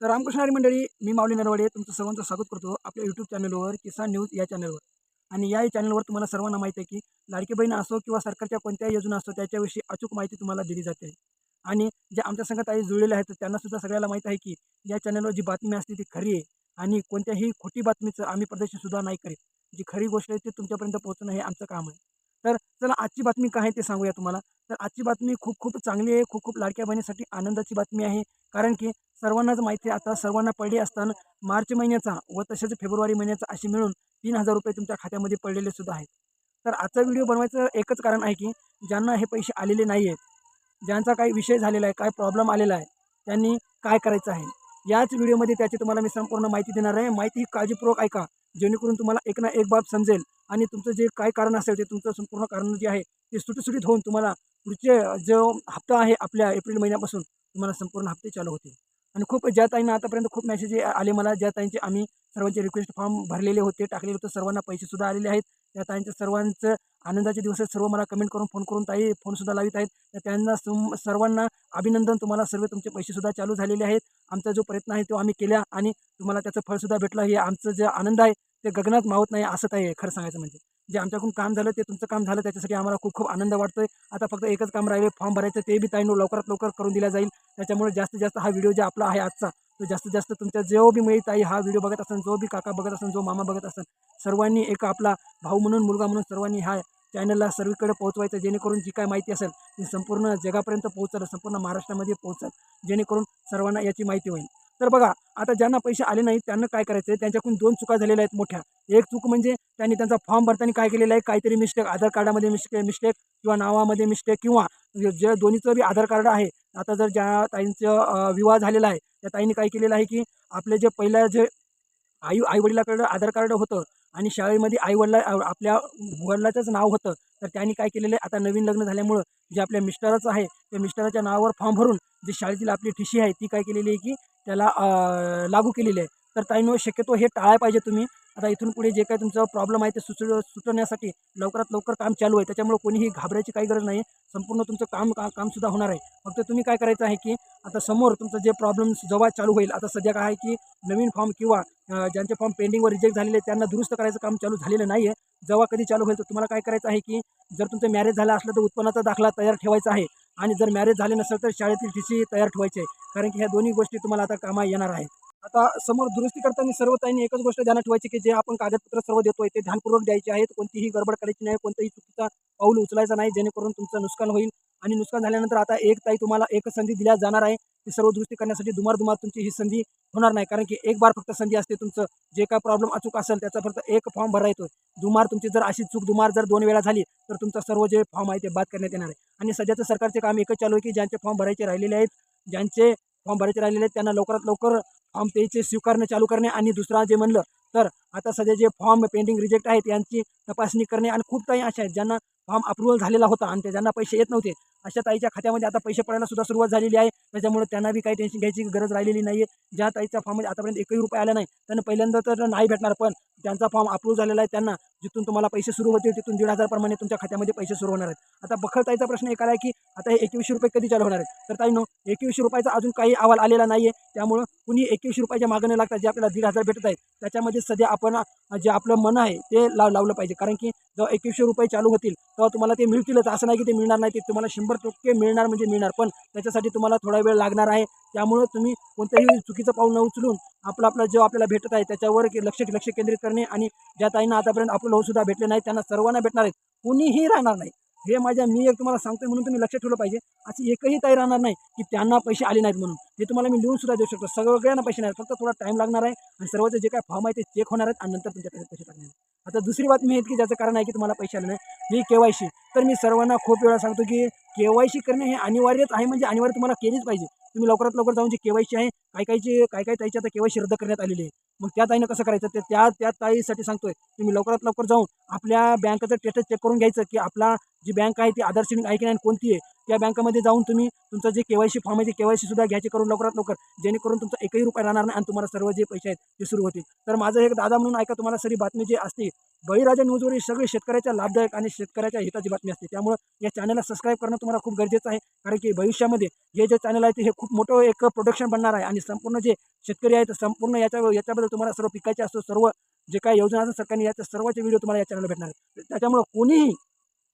तर रामकृष्ण हरी मंडळी मी माऊली नरवडे तुमचं सर्वांचं स्वागत करतो आपल्या यूट्यूब चॅनलवर किसान न्यूज या चॅनलवर आणि या चॅनलवर तुम्हाला सर्वांना माहिती आहे की लाडकी बहीण असो किंवा सरकारच्या कोणत्याही योजना असो त्याच्याविषयी अचूक माहिती तुम्हाला दिली जाते. आणि जे आमच्या संघात आई जुळलेले आहेत त्यांनासुद्धा सगळ्याला माहीत आहे की या चॅनलवर जी बातमी असते ती खरी आहे. आणि कोणत्याही खोटी बातमीचं आम्ही प्रदर्शनसुद्धा नाही करीत. जी खरी गोष्ट आहे ती तुमच्यापर्यंत पोहोचणं हे आमचं काम आहे. तर चला आजची बातमी काय आहे ते सांगूया तुम्हाला. तर आजची बातमी खूप खूप चांगली आहे खूप खूप लाडक्या बहिणीसाठी आनंदाची बातमी आहे. कारण की सर्वांनाच माहिती आता सर्वांना पडली असताना मार्च महिन्याचा व तसेच फेब्रुवारी महिन्याचा असे मिळून तीन हजार रुपये तुमच्या खात्यामध्ये पडलेले सुद्धा आहेत. तर आजचा व्हिडिओ बनवायचं एकच कारण आहे की ज्यांना हे पैसे आलेले नाही आहेत ज्यांचा काही विषय झालेला आहे काय प्रॉब्लेम आलेला आहे त्यांनी काय करायचं आहे? याच व्हिडिओमध्ये त्याची तुम्हाला मी संपूर्ण माहिती देणार आहे. माहिती ही काळजीपूर्वक ऐका जेणेकरून तुम्हाला एक ना एक बाब समजेल आणि तुमचं जे काय कारण असेल ते तुमचं संपूर्ण कारण जे आहे ते सुटसुटीत होऊन तुम्हाला पुढचे जो हप्ता आहे आपल्या एप्रिल महिन्यापासून तुम्हाला संपूर्ण हप्ते चालू होतील. आणि खूप ज्या ताईंना आतापर्यंत खूप मेसेज आले मला. ज्या ताईंचे आम्ही सर्वांचे रिक्वेस्ट फॉर्म भरलेले होते टाकलेले होते. सर्वांना पैसेसुद्धा आलेले आहेत. त्या ताईंच्या सर्वांचं आनंदाचे दिवस सर्व मला कमेंट करून फोन करून ताई फोनसुद्धा लावित आहेत. तर त्यांना सर्वांना अभिनंदन. तुम्हाला सर्व तुमचे पैसेसुद्धा चालू झालेले आहेत. आमचा जो प्रयत्न आहे तो आम्ही केला आणि तुम्हाला त्याचं फळसुद्धा भेटलं. हे आमचं जे आनंद आहे ते गगनात मावत नाही असं आहे खरं सांगायचं म्हणजे. जे आमच्याकडून काम झालं ते तुमचं काम झालं त्याच्यासाठी आम्हाला खूप खूप आनंद वाटतोय. आता फक्त एकच काम राहिले फॉर्म भरायचं ते बी ताईंनो लवकरात लवकर करून दिला जाईल. त्याच्यामुळे जास्तीत जास्त हा व्हिडिओ जे आपला आहे आजचा तो जास्तीत जास्त तुमच्या जो बी मिळत आहे हा व्हिडिओ बघत असेल जो बी काका बघत असेल जो मामा बघत असेल सर्वांनी एक आपला भाऊ म्हणून मुलगा म्हणून सर्वांनी हा चॅनलला सर्वीकडे पोहोचवायचं जेणेकरून जी काय माहिती असेल ती संपूर्ण जगापर्यंत पोहोचल संपूर्ण महाराष्ट्रामध्ये पोहोचल जेणेकरून सर्वांना याची माहिती होईल. तर बघा आता ज्यांना पैसे आले नाहीत त्यांना काय करायचं आहे त्यांच्याकडून दोन चुका झालेल्या आहेत मोठ्या. एक चूक म्हणजे त्यांनी त्यांचा फॉर्म भरताना काय केलेलं आहे? काहीतरी मिस्टेक आधार कार्डामध्ये मिस्टेक मिस्टेक किंवा नावामध्ये मिस्टेक किंवा जे दोन्हीचं बी आधार कार्ड आहे. आता जर ज्या ताईंचं विवाह झालेला आहे त्या ताईंनी काय केलेलं आहे की आपले जे पहिलं जे आई आईवडिलाकडं आधार कार्ड होतं आणि शाळेमध्ये आईवडिला आपल्या वडिलाचंच नाव होतं तर त्यांनी काय केलेलं आहे? आता नवीन लग्न झाल्यामुळं जे आपल्या मिस्टराचं आहे त्या मिस्टराच्या नावावर फॉर्म भरून जी शाळेतील आपली ठिशी आहे ती काय केलेली आहे की त्याला लागू केलेली आहे तर ताईनो शक्यतो हे टाळाय पाहिजे तुम्ही. आता इथून पुढे जे काही तुमचं प्रॉब्लेम आहे ते सुच सुटवण्यासाठी लवकरात लवकर काम चालू आहे. त्याच्यामुळे कोणीही घाबरायची काही गरज नाही. संपूर्ण तुमचं काम का कामसुद्धा होणार आहे. फक्त तुम्ही काय करायचं आहे की आता समोर तुमचं जे प्रॉब्लेम जेव्हा चालू होईल आता सध्या काय आहे की नवीन फॉर्म किंवा ज्यांचे फॉर्म पेंडिंगवर रिजेक्ट झालेले आहेत त्यांना दुरुस्त करायचं काम चालू झालेलं नाही आहे जेव्हा कधी चालू होईल तर तुम्हाला काय करायचं आहे की जर तुमचं मॅरेज झालं असलं तर उत्पन्नाचा दाखला तयार ठेवायचा आहे. आणि जर मॅरेज झाले नसेल तर शाळेतील टी तयार ठेवायचे. आहे कारण की ह्या दोन्ही गोष्टी तुम्हाला आता कामा येणार आहेत. आता समोर दुरुस्ती करताना सर्व ताईंनी एकच गोष्ट ध्यानात ठेवायची की जे आपण कागदपत्र सर्व देतोय ते ध्यानपूर्वक द्यायचे आहेत. कोणतीही गडबड करायची नाही कोणताही चुकीचा पाऊल उचलायचा नाही जेणेकरून तुमचं नुकसान होईल. आणि नुकसान झाल्यानंतर आता एक ताई तुम्हाला एक संधी दिल्या जाणार आहे. ती सर्व दुरुस्ती करण्यासाठी दुमार दुमार तुमची ही संधी होणार नाही. कारण की एक बार फक्त संधी असते तुमचं. जे काय प्रॉब्लेम अचूक असेल त्याचा फक्त एक फॉर्म भरायचो दुमार तुमची जर अशी चूक दुमार जर दोन वेळा झाली तर तुमचं सर्व जे फॉर्म आहे ते बाद करण्यात येणार आहे. आणि सध्याचं सरकारचे काम एकच चालू आहे की ज्यांचे फॉर्म भरायचे राहिलेले आहेत ज्यांचे फॉर्म भरायचे राहिलेले आहेत त्यांना लवकरात लवकर फॉर्म पेचे स्वीकारणे चालू करणे आणि दुसरा जे म्हणलं तर आता सध्या जे फॉर्म पेंडिंग रिजेक्ट आहेत यांची तपासणी करणे आणि खूप काही अशा आहेत ज्यांना फॉर्म अप्रुव्हल झालेला होता आणि ते ज्यांना पैसे येत नव्हते अशा ताईच्या खात्यामध्ये आता पैसे पडायला सुद्धा सुरुवात झालेली आहे. त्याच्यामुळे त्यांना बी काही टेन्शन घ्यायची गरज राहिलेली नाही आहे ज्या ताईच्या फॉर्ममध्ये आतापर्यंत एकही रुपये आला नाही. त्यांना पहिल्यांदा तर नाही भेटणार पण त्यांचा फॉर्म अप्रूव्ह झालेला आहे त्यांना जिथून तुम्हाला पैसे सुरू होतील तिथून दीड हजारप्रमाणे तुमच्या खात्यामध्ये पैसे सुरू होणार आहेत. आता बखल ताईचा प्रश्न एक आहे की आता हे एकवीसशे रुपये कधी चालू होणार आहेत? तर ताई नो एकवीसशे रुपयाचा अजून काही अहवाल आलेला नाही आहे त्यामुळं कुणी एकवीसशे रुपयाच्या मागणी लागतात जे आपल्याला दीड हजार भेटत आहेत त्याच्यामध्ये सध्या आपण जे आपलं मन आहे ते लाव लावलं पाहिजे. कारण की जेव्हा एकवीसशे रुपये चालू होतील तेव्हा तुम्हाला ते मिळतीलच. असं नाही की ते मिळणार नाही ते तुम्हाला शंभर टक्के मिळणार म्हणजे मिळणार. पण त्याच्यासाठी तुम्हाला थोडा वेळ लागणार आहे. त्यामुळं तुम्ही कोणत्याही चुकीचं पाऊल न उचलून आपलं आपलं जे आपल्याला भेटत आहे त्याच्यावर लक्ष लक्ष केंद्रित करणे आणि ज्या ताईंना आतापर्यंत आपलं लोन सुद्धा भेटले नाही त्यांना सर्वांना भेटणार आहेत. कुणीही राहणार नाही. हे माझ्या मी एक तुम्हाला सांगतोय म्हणून तुम्ही लक्ष ठेवलं पाहिजे. अशी एकही ताई राहणार नाही की त्यांना पैसे आले नाहीत म्हणून. हे तुम्हाला मी लिहून सुद्धा देऊ शकतो. सगळ्यांना पैसे नाही फक्त थोडा टाईम लागणार आहे आणि सर्वचं जे काय फॉर्म आहे ते चेक होणार आहेत आणि नंतर तुमच्याकडे पैसे टाकणार आता दुसरी बातमी आहे की ज्याचं कारण आहे की तुम्हाला पैसे आले नाही ही के वाय सी. तर मी सर्वांना खूप वेळा सांगतो की के वाय सी करणे हे अनिवार्यच आहे म्हणजे अनिवार्य तुम्हाला केलीच पाहिजे. तुम्ही लवकरात लवकर जाऊन जी केवायसी आहे काय काय जे काय काय ताईची आता केवायसी रद्द करण्यात आलेली आहे. मग त्या ताईनं कसं करायचं? ते त्या त्या ताईसाठी सांगतोय तुम्ही लवकरात लवकर जाऊन आपल्या बँकेचं स्टेटस चेक करून घ्यायचं की आपला जी बँक आहे ती आधार सिंग आहे की नाही कोणती आहे. त्या बँकेमध्ये जाऊन तुम्ही तुमचं जे केवायसी फॉर्म आहे ते केवायसी सुद्धा घ्यायचे करून लवकरात लवकर जेणेकरून तुमचा एकही रुपये राहणार नाही आणि तुम्हाला सर्व जे पैसे आहेत ते सुरू होतील. तर माझं एक दादा म्हणून ऐका तुम्हाला सरी बातमी जी असते बळीराजा न्यूजवर ही सगळी शेतकऱ्याच्या लाभदायक आणि शेतकऱ्याच्या हिताची बातमी असते. त्यामुळं या चॅनलला सबस्क्राईब करणं तुम्हाला खूप गरजेचं आहे. कारण की भविष्यामध्ये हे जे चॅनल आहे ते हे खूप मोठं एक प्रोडक्शन बनणार आहे. आणि संपूर्ण जे शेतकरी आहेत संपूर्ण याच्या याच्याबद्दल तुम्हाला सर्व पिकाचे असतो सर्व जे काही योजना असतात सरकारने याच्या सर्वाचे व्हिडिओ तुम्हाला या चॅनलला भेटणार आहेत. त्याच्यामुळं कोणीही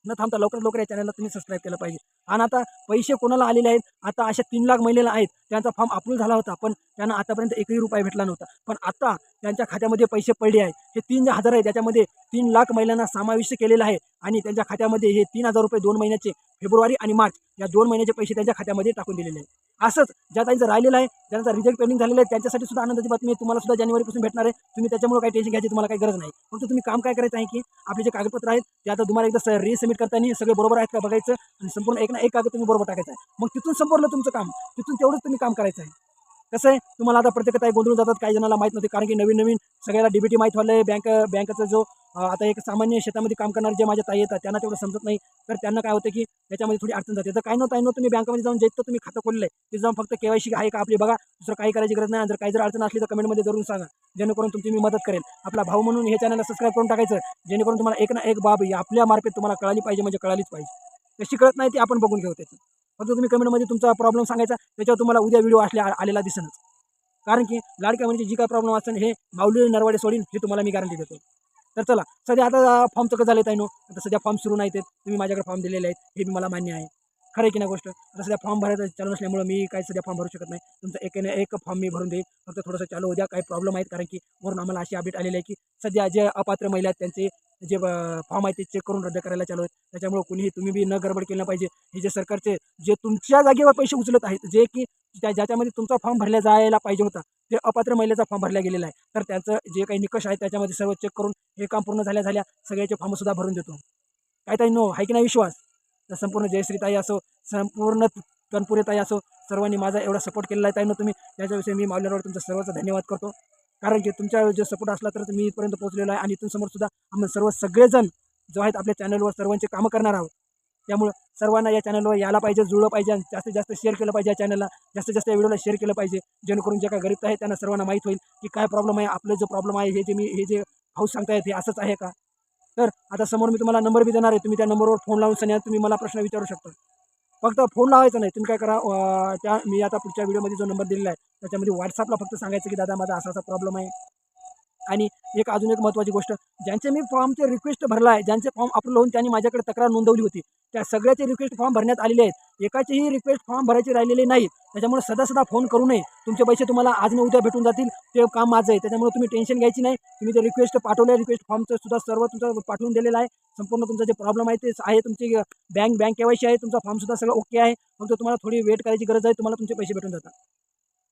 न थांबता लवकरात लवकर या चॅनलला तुम्ही सबस्क्राईब केलं पाहिजे. आणि आता पैसे कोणाला आलेले आहेत? आता अशा तीन लाख महिलेला आहेत. त्यांचा फॉर्म अप्रूव्ह झाला होता पण त्यांना आतापर्यंत एकही रुपया भेटला नव्हता. पण आता त्यांच्या खात्यामध्ये पैसे पडले आहेत. हे तीन जे हजार आहे त्याच्यामध्ये तीन लाख महिलांना समाविष्ट केलेलं आहे. आणि त्यांच्या खात्यामध्ये हे तीन हजार रुपये दोन महिन्याचे फेब्रुवारी आणि मार्च या दोन महिन्याचे पैसे त्यांच्या खात्यामध्ये टाकून दिलेले आहेत. असंच ज्या त्यांचं राहिलेलं आहे ज्यांचा रिझल्ट पेंडिंग झालेलं आहे त्यांच्यासाठी सुद्धा आनंदाची बातमी आहे. तुम्हाला सुद्धा जानेवारीपासून भेटणार आहे. तुम्ही त्याच्यामुळे काही टेन्शन घ्यायची तुम्हाला काही गरज नाही. फक्त तुम्ही काम काय करायचं आहे की आपले जे कागदपत्र आहेत ते आता तुम्हाला एकदा रिसबमिट करताना सगळे बरोबर आहेत का बघायचं? आणि संपूर्ण एक ना एक कागद तुम्ही बरोबर टाकायचं आहे. मग तिथून संपूर्ण तुमचं काम. तिथून तेवढंच तुम्ही काम करायचं आहे. कसं आहे? तुम्हाला आता प्रत्येक काही गोंधळून जातात काही जणांना माहीत नव्हते. कारण की नवीन नवीन सगळ्याला डीबीटी माहीत व्हायला आहे बँक बँकेचा जो आता एक सामान्य शेतामध्ये काम करणारे जे माझ्या ताई येतात त्यांना तेवढं समजत नाही. तर त्यांना काय होतं की त्याच्यामध्ये थोडी अडचण जाते. तर काय नव्हतं नव्हतं तुम्ही बँकेमध्ये जाऊन जे तुम्ही खातं खोललं आहे ते जाऊन फक्त केवायसी आहे का आपली बघा. दुसरं काही करायची गरज नाही. जर काही जर अडचण असली तर कमेंटमध्ये जरूर सांगा. जेणेकरून तुमची मी मदत करेल आपला भाऊ म्हणून हे चॅनलला सबस्क्राईब करून टाकायचं. जेणेकरून तुम्हाला एक ना एक बाब आपल्या मार्फत तुम्हाला कळाली पाहिजे म्हणजे कळालीच पाहिजे. कशी कळत नाही ती आपण बघून घेऊ त्याची. फक्त तुम्ही कमेंटमध्ये तुमचा प्रॉब्लेम सांगायचा त्याच्यावर तुम्हाला उद्या व्हिडिओ असल्या आलेला दिसेनच कारण की लाडक्या म्हणजे जी काय प्रॉब्लेम असेल हे माऊली नरवाडे सोडीन हे तुम्हाला मी गॅरंटी देतो. तर चला सध्या आता फॉर्मचं चकत झालेत आहे नो आता सध्या फॉर्म सुरू नाहीत तुम्ही माझ्याकडे फॉर्म दिलेले आहेत हे बी मला मान्य आहे. खरं की नाही गोष्ट? आता सध्या फॉर्म भरायचं चालू नसल्यामुळे मी काही सध्या फॉर्म भरू शकत नाही. तुमचं एक ना एक फॉर्म मी भरून देईन. फक्त थोडंसं चालू उद्या काही प्रॉब्लेम आहेत. कारण की वरून आम्हाला अशी अपडेट आलेली आहे की सध्या जे अपात्र महिला आहेत त्यांचे जे फॉर्म आहे ते चेक करून रद्द करायला चालू आहेत. त्याच्यामुळे कुणीही तुम्ही बी न गडबड केलं पाहिजे. हे जे सरकारचे जे तुमच्या जागेवर पैसे उचलत आहेत जे की त्या ज्याच्यामध्ये तुमचा फॉर्म भरला जायला पाहिजे होता ते अपात्र महिलेचा फॉर्म भरला गेलेला आहे. तर त्याचं जे काही निकष आहेत त्याच्यामध्ये सर्व चेक करून हे काम पूर्ण झाल्या झाल्या सगळ्याचे फॉर्मसुद्धा भरून देतो. काय ताई नो आहे की नाही विश्वास? तर संपूर्ण जयश्रीताई असो संपूर्ण कनपुरेताई असो सर्वांनी माझा एवढा सपोर्ट केलेला आहे ताई नो तुम्ही त्याच्याविषयी मी मावल्यावर तुमचा सर्वांचा धन्यवाद करतो. कारण की तुमच्या जो सपोर्ट असला तर मी इथपर्यंत पोहोचलेलो आहे आणि इथून समोर सुद्धा आम्ही सर्व सगळेजण जो आहेत आपल्या चॅनलवर सर्वांचे कामं करणार आहोत. त्यामुळं सर्वांना या चॅनलवर यायला पाहिजे जुळलं पाहिजे आणि जास्तीत जास्त शेअर केलं पाहिजे या चॅनलला जास्तीत जास्त या व्हिडिओला शेअर केलं पाहिजे. जेणेकरून जे काय गरीब आहेत त्यांना सर्वांना माहीत होईल की काय प्रॉब्लेम आहे आपलं जो प्रॉब्लेम आहे हे जे मी हे जे हाऊस सांगतायत हे असंच आहे का? तर आता समोर मी तुम्हाला नंबर बी देणार आहे. तुम्ही त्या नंबरवर फोन लावून सन्या तुम्ही मला प्रश्न विचारू शकता. फक्त फोन लावायचा नाही. तुम्ही काय करा त्या मी आता पुढच्या व्हिडिओमध्ये जो नंबर दिलेला आहे त्याच्यामध्ये व्हॉट्सअपला फक्त सांगायचं की दादा माझा असा असा प्रॉब्लेम आहे. आणि एक अजून एक महत्त्वाची गोष्ट ज्यांचे मी फॉर्मचे रिक्वेस्ट भरला आहे ज्यांचे फॉर्म अपलोड होऊन त्यांनी माझ्याकडे तक्रार नोंदवली होती त्या सगळ्याचे रिक्वेस्ट फॉर्म भरण्यात आलेले आहेत. एकाचीही रिक्वेस्ट फॉर्म भरायचे राहिलेले नाहीत. त्याच्यामुळे सदा सदा फोन करू नये. तुमचे पैसे तुम्हाला आज न उद्या भेटून जातील. ते काम माझं आहे. त्याच्यामुळे तुम्ही टेन्शन घ्यायची नाही. तुम्ही ते रिक्वेस्ट पाठवले रिक्वेस्ट फॉर्मचं सुद्धा सर्व तुमचं पाठवून दिलेलं आहे. संपूर्ण तुमचं जे प्रॉब्लेम आहे ते आहे तुमची बँक बँक केवायसी आहे. तुमचा फॉर्मसुद्धा सगळं ओके आहे. फक्त तुम्हाला थोडी वेट करायची गरज आहे. तुम्हाला तुमचे पैसे भेटून जातात.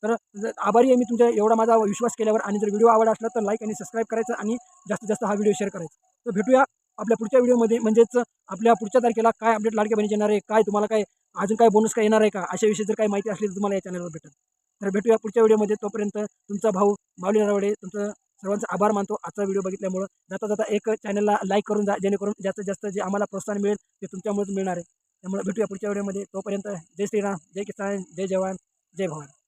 तर जर आभारी आहे मी तुमच्या एवढा माझा विश्वास केल्यावर आणि जर व्हिडिओ आवड असला तर लाईक आणि सबस्क्राईब करायचं आणि जास्तीत जास्त हा व्हिडिओ शेअर करायचा. तर भेटूया आपल्या पुढच्या व्हिडिओमध्ये म्हणजेच आपल्या पुढच्या तारखेला काय अपडेट लाडक्या बनी येणार आहे? काय तुम्हाला काय अजून काय बोनस काय येणार आहे का? अशा विषयी जर काही माहिती असली तर तुम्हाला या चॅनलवर भेटेल. तर भेटूया पुढच्या व्हिडिओमध्ये तोपर्यंत तुमचा भाऊ माऊली रावडे तुमचं सर्वांचा आभार मानतो. आजचा व्हिडिओ बघितल्यामुळं जाता जाता एक चॅनलला लाईक करून जा जेणेकरून जास्तीत जास्त जे आम्हाला प्रोत्साहन मिळेल ते तुमच्यामुळेच मिळणार आहे. त्यामुळे भेटूया पुढच्या व्हिडिओमध्ये तोपर्यंत जय श्रीराम जय किसान जय जवान जय भवानी.